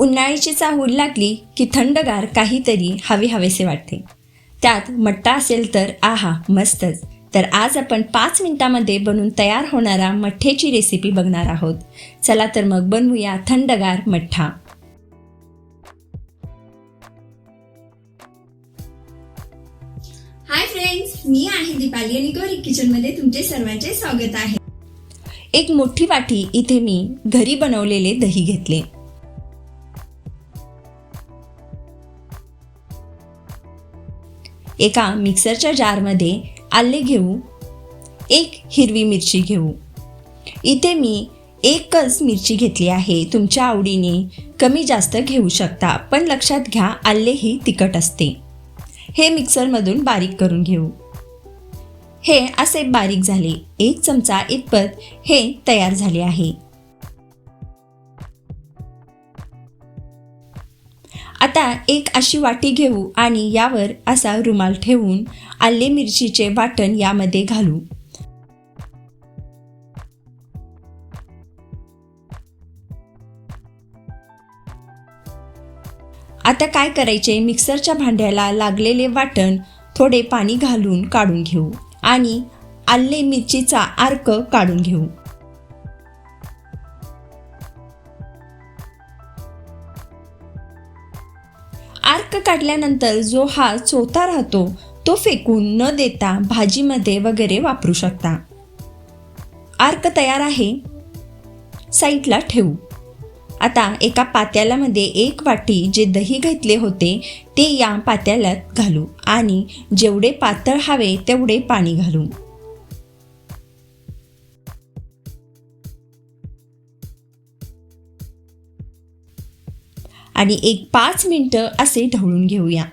उन्हाळ्याची चाहूल लागली की थंडगार काहीतरी हवे हवेसे वाटते. त्यात मट्टा असेल तर आहा मस्तच. तर आज आपण पाच मिनिटामध्ये बनून तयार होणारा मठ्ठेची रेसिपी बघणार आहोत. चला तर मग बनवूया थंडगार मठ्ठा. हाय फ्रेंड्स मी आहे दीपाली आणि गौरी किचनमध्ये तुमचे सर्वांचे स्वागत आहे. एक मोठी वाटी इथे मी घरी बनवलेले दही घेतले. एका मिक्सरच्या जारमध्ये आले घेऊ. एक हिरवी मिरची घेऊ. इथे मी एकच मिरची घेतली आहे. तुमच्या आवडीने कमी जास्त घेऊ शकता पण लक्षात घ्या आले ही तिखट असते. हे मिक्सरमधून बारीक करून घेऊ. हे असे बारीक झाले. एक चमचा इतपत हे तयार झाले आहे. आता एक अशी वाटी घेऊ आणि यावर असा रुमाल ठेवून आले मिरचीचे वाटण यामध्ये घालू. आता काय करायचे? मिक्सरच्या भांड्याला लागलेले वाटण थोडे पाणी घालून काढून घेऊ आणि आले मिरचीचा अर्क काढून घेऊ. आर्क काढल्यानंतर जो हा चोथा राहतो तो फेकून न देता भाजीमध्ये वगैरे वापरू शकता. आर्क तयार आहे. साईडला ठेवू. आता एका पात्यालामध्ये एक वाटी जे दही घेतले होते ते या पात्याल्यात घालू आणि जेवढे पातळ हवे तेवढे पाणी घालू. आणि एक पाच मिनटं असे ढवळून घेऊया.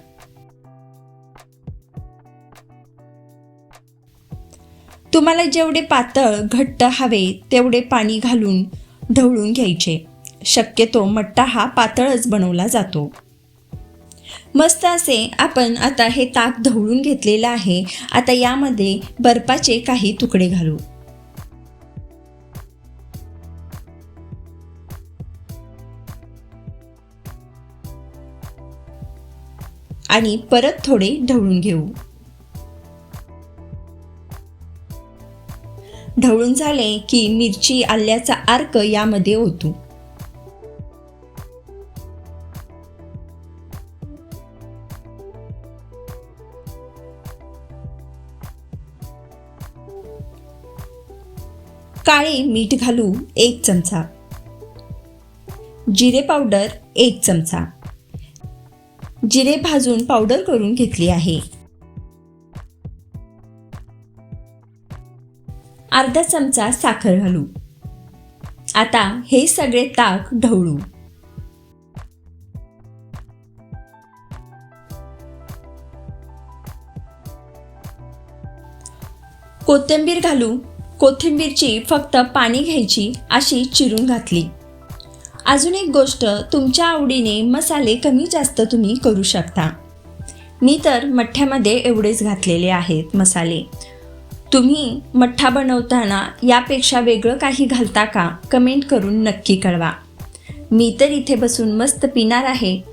तुम्हाला जेवढे पातळ घट्ट हवे तेवढे पाणी घालून ढवळून घ्यायचे. शक्यतो मट्टा हा पातळच बनवला जातो. मस्त असे आपण आता हे ताक ढवळून घेतलेलं आहे. आता यामध्ये बर्फाचे काही तुकडे घालू. आणि परत थोडे ढवळून घेऊ. ढवळून झाले की मिरची आल्याचा अर्क यामध्ये ओतू. काळे मीठ घालू एक चमचा. जिरे पावडर एक चमचा. जिरे भाजून पावडर करून घेतली आहे. अर्धा चमचा साखर घालू. आता हे सगळे ताक ढवळू. कोथिंबीर घालू. कोथिंबीरची फक्त पाणी घ्यायची अशी चिरून घातली. अजून एक गोष्ट तुमच्या आवडीने मसाले कमी जास्त तुम्ही करू शकता. मी तर मठ्ठ्यामध्ये एवढेच घातलेले आहेत मसाले. तुम्ही मठ्ठा बनवताना यापेक्षा वेगळं काही घालता का? कमेंट करून नक्की कळवा. मी तर इथे बसून मस्त पिणार आहे.